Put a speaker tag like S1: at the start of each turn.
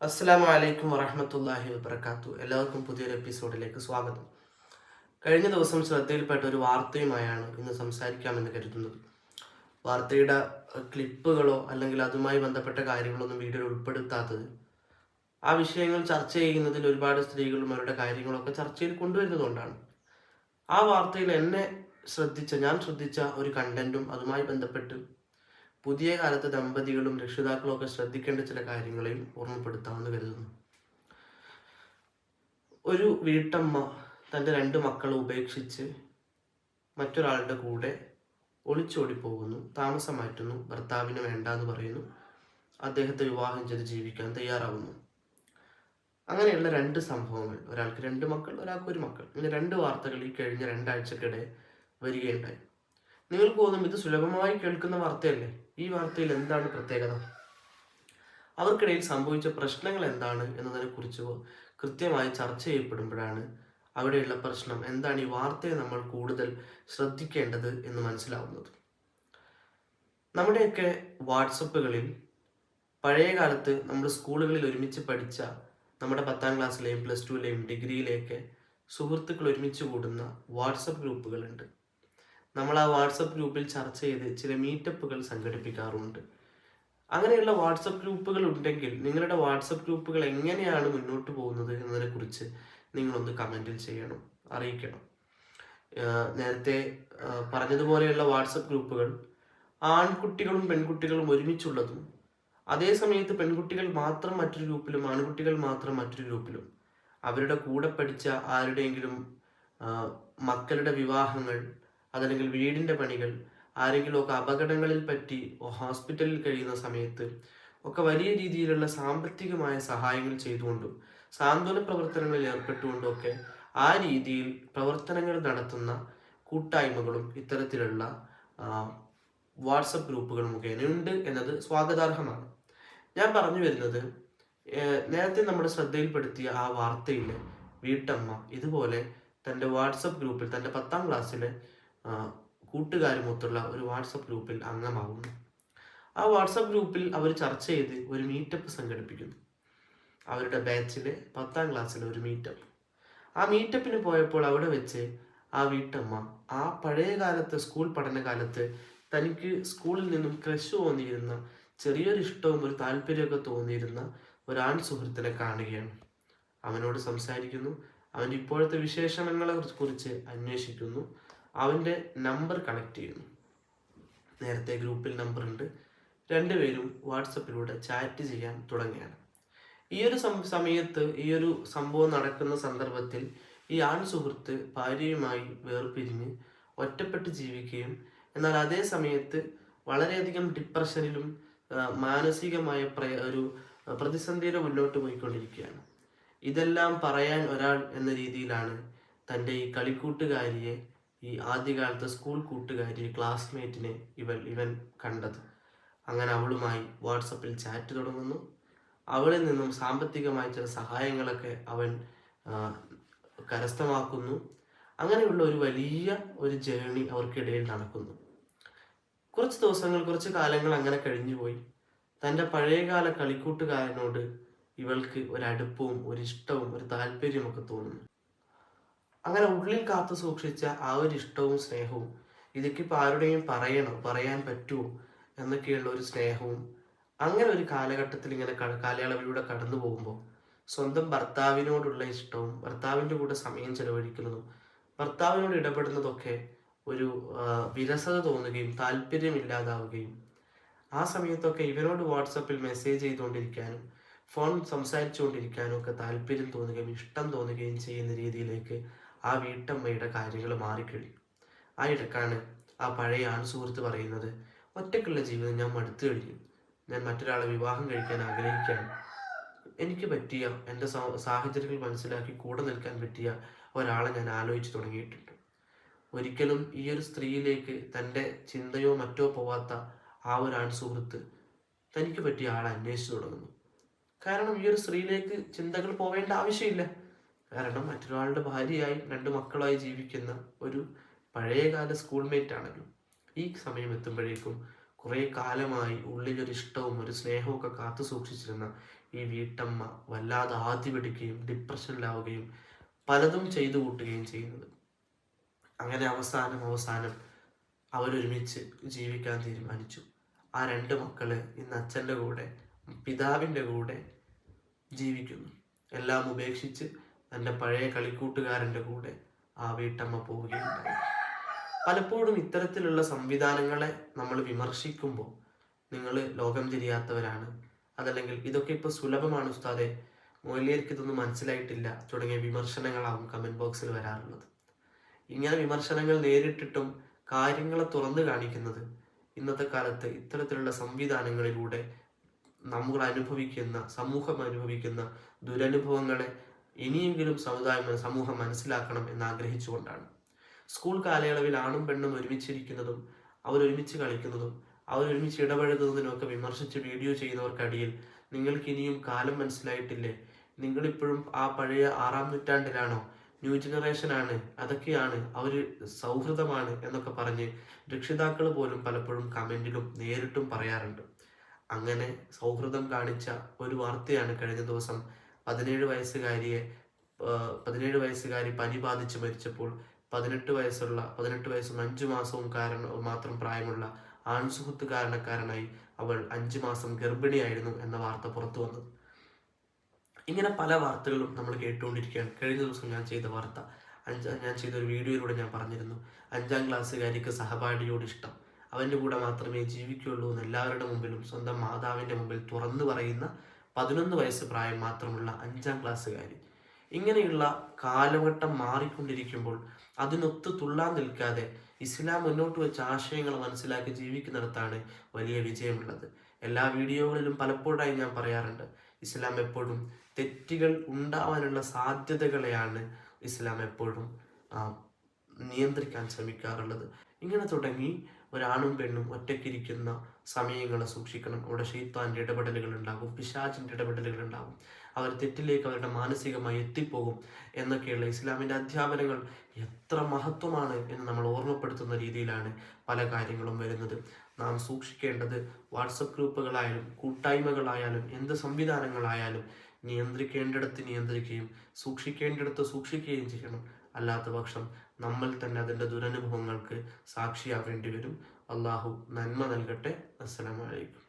S1: അസ്സാം വലൈക്കും വറഹമത്തല്ലാഹി വബർക്കാത്തു എല്ലാവർക്കും പുതിയൊരു എപ്പിസോഡിലേക്ക് സ്വാഗതം. കഴിഞ്ഞ ദിവസം ശ്രദ്ധയിൽപ്പെട്ട ഒരു വാർത്തയുമായാണ് ഇന്ന് സംസാരിക്കാമെന്ന് കരുതുന്നത്. വാർത്തയുടെ ക്ലിപ്പുകളോ അല്ലെങ്കിൽ അതുമായി ബന്ധപ്പെട്ട കാര്യങ്ങളൊന്നും വീഡിയോയിൽ ഉൾപ്പെടുത്താത്തത് ആ വിഷയങ്ങൾ ചർച്ച ചെയ്യുന്നതിൽ ഒരുപാട് സ്ത്രീകളും അവരുടെ കാര്യങ്ങളൊക്കെ ചർച്ചയിൽ കൊണ്ടുവരുന്നതുകൊണ്ടാണ്. ആ വാർത്തയിൽ എന്നെ ശ്രദ്ധിച്ച ഞാൻ ശ്രദ്ധിച്ച ഒരു കണ്ടന്റും അതുമായി ബന്ധപ്പെട്ട് പുതിയ കാലത്ത് ദമ്പതികളും രക്ഷിതാക്കളും ഒക്കെ ശ്രദ്ധിക്കേണ്ട ചില കാര്യങ്ങളെയും ഓർമ്മപ്പെടുത്താമെന്ന് കരുതുന്നു. ഒരു വീട്ടമ്മ തന്റെ രണ്ട് മക്കളെ ഉപേക്ഷിച്ച് മറ്റൊരാളുടെ കൂടെ ഒളിച്ചോടി പോകുന്നു താമസം മാറ്റുന്നു ഭർത്താവിന് വേണ്ട എന്ന് പറയുന്നു അദ്ദേഹത്തെ വിവാഹം ചെയ്ത് ജീവിക്കാൻ തയ്യാറാവുന്നു. അങ്ങനെയുള്ള രണ്ട് സംഭവങ്ങൾ ഒരാൾക്ക് രണ്ട് മക്കൾ ഒരാൾക്ക് ഒരു മക്കൾ ഇങ്ങനെ രണ്ട് വാർത്തകൾ ഈ കഴിഞ്ഞ രണ്ടാഴ്ചക്കിടെ വരികയുണ്ടായി. നിങ്ങൾക്ക് തോന്നും ഇത് സുലഭമായി കേൾക്കുന്ന വാർത്തയല്ലേ? ഈ വാർത്തയിൽ എന്താണ് പ്രത്യേകത? അവർക്കിടയിൽ സംഭവിച്ച പ്രശ്നങ്ങൾ എന്താണ് എന്നതിനെ കുറിച്ച് കൃത്യമായി ചർച്ച ചെയ്യപ്പെടുമ്പോഴാണ് അവിടെയുള്ള പ്രശ്നം എന്താണ് ഈ വാർത്തയെ നമ്മൾ കൂടുതൽ ശ്രദ്ധിക്കേണ്ടത് എന്ന് മനസ്സിലാവുന്നത്. നമ്മുടെയൊക്കെ വാട്സപ്പുകളിൽ പഴയ കാലത്ത് നമ്മൾ സ്കൂളുകളിൽ ഒരുമിച്ച് പഠിച്ച നമ്മുടെ പത്താം ക്ലാസ്സിലെയും പ്ലസ് ടുവിലെയും ഡിഗ്രിയിലെയൊക്കെ സുഹൃത്തുക്കൾ ഒരുമിച്ച് കൂടുന്ന വാട്സപ്പ് ഗ്രൂപ്പുകളുണ്ട്. നമ്മൾ ആ വാട്സപ്പ് ഗ്രൂപ്പിൽ ചർച്ച ചെയ്ത് ചില മീറ്റപ്പുകൾ സംഘടിപ്പിക്കാറുണ്ട്. അങ്ങനെയുള്ള വാട്സപ്പ് ഗ്രൂപ്പുകൾ ഉണ്ടെങ്കിൽ നിങ്ങളുടെ വാട്സപ്പ് ഗ്രൂപ്പുകൾ എങ്ങനെയാണ് മുന്നോട്ട് പോകുന്നത് എന്നതിനെക്കുറിച്ച് നിങ്ങളൊന്ന് കമന്റിൽ ചെയ്യണം അറിയിക്കണം. നേരത്തെ പറഞ്ഞതുപോലെയുള്ള വാട്സപ്പ് ഗ്രൂപ്പുകൾ ആൺകുട്ടികളും പെൺകുട്ടികളും ഒരുമിച്ചുള്ളതും അതേ സമയത്ത് പെൺകുട്ടികൾ മാത്രം മറ്റൊരു ഗ്രൂപ്പിലും ആൺകുട്ടികൾ മാത്രം മറ്റൊരു ഗ്രൂപ്പിലും അവരുടെ കൂടെ പഠിച്ച ആരുടെയെങ്കിലും മക്കളുടെ വിവാഹങ്ങൾ അതല്ലെങ്കിൽ വീടിന്റെ പണികൾ ആരെങ്കിലുമൊക്കെ അപകടങ്ങളിൽ പറ്റി ഹോസ്പിറ്റലിൽ കഴിയുന്ന സമയത്ത് ഒക്കെ വലിയ രീതിയിലുള്ള സാമ്പത്തികമായ സഹായങ്ങൾ ചെയ്തുകൊണ്ടും സാന്ത്വന പ്രവർത്തനങ്ങളിൽ ഏർപ്പെട്ടുകൊണ്ടും ഒക്കെ ആ രീതിയിൽ പ്രവർത്തനങ്ങൾ നടത്തുന്ന കൂട്ടായ്മകളും ഇത്തരത്തിലുള്ള വാട്സപ്പ് ഗ്രൂപ്പുകൾ മുഖേനയുണ്ട് എന്നത് സ്വാഗതാർഹമാണ്. ഞാൻ പറഞ്ഞു വരുന്നത് നേരത്തെ നമ്മുടെ ശ്രദ്ധയിൽപ്പെടുത്തിയ ആ വാർത്തയിലെ വീട്ടമ്മ ഇതുപോലെ തന്റെ വാട്സപ്പ് ഗ്രൂപ്പിൽ തന്റെ പത്താം ക്ലാസ്സിലെ കൂട്ടുകാരുമൊത്തുള്ള ഒരു വാട്സപ്പ് ഗ്രൂപ്പിൽ അംഗമാകുന്നു. ആ വാട്സപ്പ് ഗ്രൂപ്പിൽ അവർ ചർച്ച ചെയ്ത് ഒരു മീറ്റപ്പ് സംഘടിപ്പിക്കുന്നു. അവരുടെ ബാച്ചിലെ പത്താം ക്ലാസ്സിലെ ഒരു മീറ്റപ്പ് ആ മീറ്റപ്പിന് പോയപ്പോൾ അവിടെ വെച്ച് ആ വീട്ടമ്മ ആ പഴയ കാലത്ത് സ്കൂൾ പഠനകാലത്ത് തനിക്ക് സ്കൂളിൽ നിന്നും ക്രഷ് തോന്നിയിരുന്ന ചെറിയൊരു ഇഷ്ടവും ഒരു താല്പര്യമൊക്കെ തോന്നിയിരുന്ന ഒരാൺ സുഹൃത്തിനെ കാണുകയാണ്. അവനോട് സംസാരിക്കുന്നു. അവന്റെ ഇപ്പോഴത്തെ വിശേഷണങ്ങളെ കുറിച്ച് അന്വേഷിക്കുന്നു. അവന്റെ നമ്പർ കണക്ട് ചെയ്യുന്നു. നേരത്തെ ഗ്രൂപ്പിൽ നമ്പർ ഉണ്ട്. രണ്ടുപേരും വാട്സപ്പിലൂടെ ചാറ്റ് ചെയ്യാൻ തുടങ്ങിയാണ് ഈ ഒരു സമയത്ത് ഈ ഒരു സംഭവം നടക്കുന്ന സന്ദർഭത്തിൽ ഈ ആൺ സുഹൃത്ത് ഭാര്യയുമായി വേർപിരിഞ്ഞ് ഒറ്റപ്പെട്ട് ജീവിക്കുകയും എന്നാൽ അതേ സമയത്ത് വളരെയധികം ഡിപ്രഷനിലും മാനസികമായ പ്രയ- ഒരു പ്രതിസന്ധിയിലും മുന്നോട്ട് പോയിക്കൊണ്ടിരിക്കുകയാണ്. ഇതെല്ലാം പറയാൻ ഒരാൾ എന്ന രീതിയിലാണ് തന്റെ ഈ കളിക്കൂട്ടുകാരിയെ ഈ ആദ്യകാലത്തെ സ്കൂൾ കൂട്ടുകാരി ക്ലാസ്മേറ്റിനെ ഇവൾ ഇവൻ കണ്ടത്. അങ്ങനെ അവളുമായി വാട്സപ്പിൽ ചാറ്റ് തുടങ്ങുന്നു. അവളിൽ നിന്നും സാമ്പത്തികമായ ചില സഹായങ്ങളൊക്കെ അവൻ കരസ്ഥമാക്കുന്നു. അങ്ങനെയുള്ള ഒരു വലിയ ഒരു ജേണി അവർക്കിടയിൽ നടക്കുന്നു. കുറച്ച് ദിവസങ്ങൾ കുറച്ച് കാലങ്ങൾ അങ്ങനെ കഴിഞ്ഞുപോയി തന്റെ പഴയകാല കളിക്കൂട്ടുകാരനോട് ഇവൾക്ക് ഒരടുപ്പവും ഒരു ഇഷ്ടവും ഒരു തോന്നുന്നു. അങ്ങനെ ഉള്ളിൽ കാത്തു സൂക്ഷിച്ച ആ ഒരു ഇഷ്ടവും സ്നേഹവും ഇതൊക്കെ ആരുടെയും പറയണം പറയാൻ പറ്റുമോ എന്നൊക്കെയുള്ള ഒരു സ്നേഹവും അങ്ങനെ ഒരു കാലഘട്ടത്തിൽ ഇങ്ങനെ കാലയളവിലൂടെ കടന്നു പോകുമ്പോൾ സ്വന്തം ഭർത്താവിനോടുള്ള ഇഷ്ടവും ഭർത്താവിന്റെ കൂടെ സമയം ചെലവഴിക്കുന്നതും ഭർത്താവിനോട് ഇടപെടുന്നതൊക്കെ ഒരു വിരസത തോന്നുകയും താല്പര്യമില്ലാതാവുകയും ആ സമയത്തൊക്കെ ഇവനോട് വാട്സപ്പിൽ മെസ്സേജ് ചെയ്തുകൊണ്ടിരിക്കാനും ഫോൺ സംസാരിച്ചുകൊണ്ടിരിക്കാനും ഒക്കെ താല്പര്യം തോന്നുകയും ഇഷ്ടം തോന്നുകയും ചെയ്യുന്ന രീതിയിലേക്ക് ആ വീട്ടമ്മയുടെ കാര്യങ്ങൾ മാറിക്കഴിയും ആ ഇടക്കാണ് ആ പഴയ ആൺ സുഹൃത്ത് പറയുന്നത് ഒറ്റക്കുള്ള ജീവിതം ഞാൻ മടുത്തു കഴിഞ്ഞു. ഞാൻ മറ്റൊരാളെ വിവാഹം കഴിക്കാൻ ആഗ്രഹിക്കുകയാണ് എനിക്ക് പറ്റിയ എന്റെ സാഹചര്യങ്ങൾ മനസ്സിലാക്കി കൂടെ നിൽക്കാൻ പറ്റിയ ഒരാളെ ഞാൻ ആലോചിച്ച് തുടങ്ങിയിട്ടുണ്ട്. ഒരിക്കലും ഈ ഒരു സ്ത്രീയിലേക്ക് തന്റെ ചിന്തയോ മറ്റോ പോവാത്ത ആ ഒരു ആൺ സുഹൃത്ത് തനിക്ക് പറ്റിയ ആളെ അന്വേഷിച്ചു തുടങ്ങുന്നു. കാരണം ഈ ഒരു സ്ത്രീയിലേക്ക് ചിന്തകൾ പോവേണ്ട ആവശ്യമില്ല. കാരണം മറ്റൊരാളുടെ ഭാര്യയായി രണ്ട് മക്കളായി ജീവിക്കുന്ന ഒരു പഴയകാല സ്കൂൾമേറ്റ് ആണല്ലോ ഈ സമയം എത്തുമ്പോഴേക്കും കുറേ കാലമായി ഉള്ളിലൊരു ഇഷ്ടവും ഒരു സ്നേഹവും ഒക്കെ കാത്തു സൂക്ഷിച്ചിരുന്ന ഈ വീട്ടമ്മ വല്ലാതെ ആദ്യ പിടിക്കുകയും ഡിപ്രഷനിലാവുകയും പലതും ചെയ്തു കൂട്ടുകയും ചെയ്യുന്നത്. അങ്ങനെ അവസാനം അവസാനം അവരൊരുമിച്ച് ജീവിക്കാൻ തീരുമാനിച്ചു. ആ രണ്ട് മക്കൾ ഇന്ന് അച്ഛന്റെ കൂടെ പിതാവിന്റെ കൂടെ ജീവിക്കുന്നു. എല്ലാം ഉപേക്ഷിച്ച് തന്റെ പഴയ കളിക്കൂട്ടുകാരന്റെ കൂടെ ആ വീട്ടമ്മ പോവുകയുണ്ടായി. പലപ്പോഴും ഇത്തരത്തിലുള്ള സംവിധാനങ്ങളെ നമ്മൾ വിമർശിക്കുമ്പോൾ നിങ്ങൾ ലോകം തിരിയാത്തവരാണ്. അതല്ലെങ്കിൽ ഇതൊക്കെ ഇപ്പോൾ സുലഭമാണ് ഉസ്താദെ. മൊയിലിയർക്ക് ഇതൊന്നും മനസ്സിലായിട്ടില്ല. തുടങ്ങിയ വിമർശനങ്ങളാവും കമന്റ് ബോക്സിൽ വരാറുള്ളത്. ഇങ്ങനെ വിമർശനങ്ങൾ നേരിട്ടിട്ടും കാര്യങ്ങളെ തുറന്നു കാണിക്കുന്നത് ഇന്നത്തെ കാലത്ത് ഇത്തരത്തിലുള്ള സംവിധാനങ്ങളിലൂടെ നമ്മൾ അനുഭവിക്കുന്ന സമൂഹം അനുഭവിക്കുന്ന ദുരനുഭവങ്ങളെ ഇനിയെങ്കിലും സമുദായം സമൂഹം മനസ്സിലാക്കണം എന്ന് ആഗ്രഹിച്ചുകൊണ്ടാണ് സ്കൂൾ കാലയളവിൽ ആണും പെണ്ണും ഒരുമിച്ചിരിക്കുന്നതും അവരൊരുമിച്ച് കളിക്കുന്നതും അവരൊരുമിച്ച് ഒക്കെ വിമർശിച്ച് വീഡിയോ ചെയ്യുന്നവർക്കടിയിൽ നിങ്ങൾക്ക് ഇനിയും കാലം മനസ്സിലായിട്ടില്ലേ? നിങ്ങളിപ്പോഴും ആ പഴയ ആറാം നൂറ്റാണ്ടിലാണോ? ന്യൂ ജനറേഷൻ ആണ് അതൊക്കെയാണ് അവർ സൗഹൃദമാണ് എന്നൊക്കെ പറഞ്ഞ് രക്ഷിതാക്കൾ പോലും പലപ്പോഴും കമന്റിലും നേരിട്ടും പറയാറുണ്ട്. അങ്ങനെ സൗഹൃദം കാണിച്ച ഒരു വാർത്തയാണ് കഴിഞ്ഞ ദിവസം പതിനേഴ് വയസ്സുകാരിയെ പതിനേഴ് വയസ്സുകാരി പനി ബാധിച്ച് മരിച്ചപ്പോൾ പതിനെട്ട് വയസ്സുള്ള പതിനെട്ട് വയസ്സും അഞ്ചു മാസവും കാരണം മാത്രം പ്രായമുള്ള ആൺസുഹൃത്ത് കാരണക്കാരനായി അവൾ അഞ്ചു മാസം ഗർഭിണിയായിരുന്നു എന്ന വാർത്ത പുറത്തു വന്നത്. ഇങ്ങനെ പല വാർത്തകളും നമ്മൾ കേട്ടുകൊണ്ടിരിക്കുകയാണ്. കഴിഞ്ഞ ദിവസം ഞാൻ ചെയ്ത വാർത്ത അഞ്ചാം ഞാൻ ചെയ്ത ഒരു വീഡിയോയിലൂടെ ഞാൻ പറഞ്ഞിരുന്നു. അഞ്ചാം ക്ലാസ്സുകാരിക്ക് സഹപാഠിയോട് ഇഷ്ടം. അവന്റെ കൂടെ മാത്രമേ ജീവിക്കുള്ളൂ എന്ന് എല്ലാവരുടെ മുമ്പിലും സ്വന്തം മാതാവിന്റെ മുമ്പിൽ തുറന്നു പറയുന്ന പതിനൊന്ന് വയസ്സ് പ്രായം മാത്രമുള്ള അഞ്ചാം ക്ലാസ്സുകാരി. ഇങ്ങനെയുള്ള കാലഘട്ടം മാറിക്കൊണ്ടിരിക്കുമ്പോൾ അതിനൊത്ത് തുള്ളാൻ നിൽക്കാതെ ഇസ്ലാം മുന്നോട്ട് വെച്ച ആശയങ്ങൾ മനസ്സിലാക്കി ജീവിക്കുന്നിടത്താണ് വലിയ വിജയമുള്ളത്. എല്ലാ വീഡിയോകളിലും പലപ്പോഴായി ഞാൻ പറയാറുണ്ട് ഇസ്ലാം എപ്പോഴും തെറ്റുകൾ ഉണ്ടാവാനുള്ള സാധ്യതകളെയാണ് ഇസ്ലാം എപ്പോഴും നിയന്ത്രിക്കാൻ ശ്രമിക്കാറുള്ളത്. ഇങ്ങനെ തുടങ്ങി ഒരാണും പെണ്ണും ഒറ്റയ്ക്കിരിക്കുന്ന സമയങ്ങളെ സൂക്ഷിക്കണം. അവിടെ ഷെയ്ത്താന്റെ ഇടപെടലുകൾ ഉണ്ടാകും പിശാചിന്റെ ഇടപെടലുകൾ ഉണ്ടാകും അവർ തെറ്റിലേക്ക് അവരുടെ മാനസികമായി എത്തിപ്പോകും എന്നൊക്കെയുള്ള ഇസ്ലാമിന്റെ അധ്യാപനങ്ങൾ എത്ര മഹത്വമാണ് എന്ന് നമ്മൾ ഓർമ്മപ്പെടുത്തുന്ന രീതിയിലാണ് പല കാര്യങ്ങളും വരുന്നത്. നാം സൂക്ഷിക്കേണ്ടത് വാട്സപ്പ് ഗ്രൂപ്പുകളായാലും കൂട്ടായ്മകളായാലും എന്ത് സംവിധാനങ്ങളായാലും നിയന്ത്രിക്കേണ്ടിടത്ത് നിയന്ത്രിക്കുകയും സൂക്ഷിക്കേണ്ടിടത്ത് സൂക്ഷിക്കുകയും ചെയ്യണം. അല്ലാത്ത പക്ഷം നമ്മൾ തന്നെ അതിന്റെ ദുരനുഭവങ്ങൾക്ക് സാക്ഷിയാവേണ്ടി വരും. അള്ളാഹു നന്മ നൽകട്ടെ. അസ്സലാമു അലൈക്കും.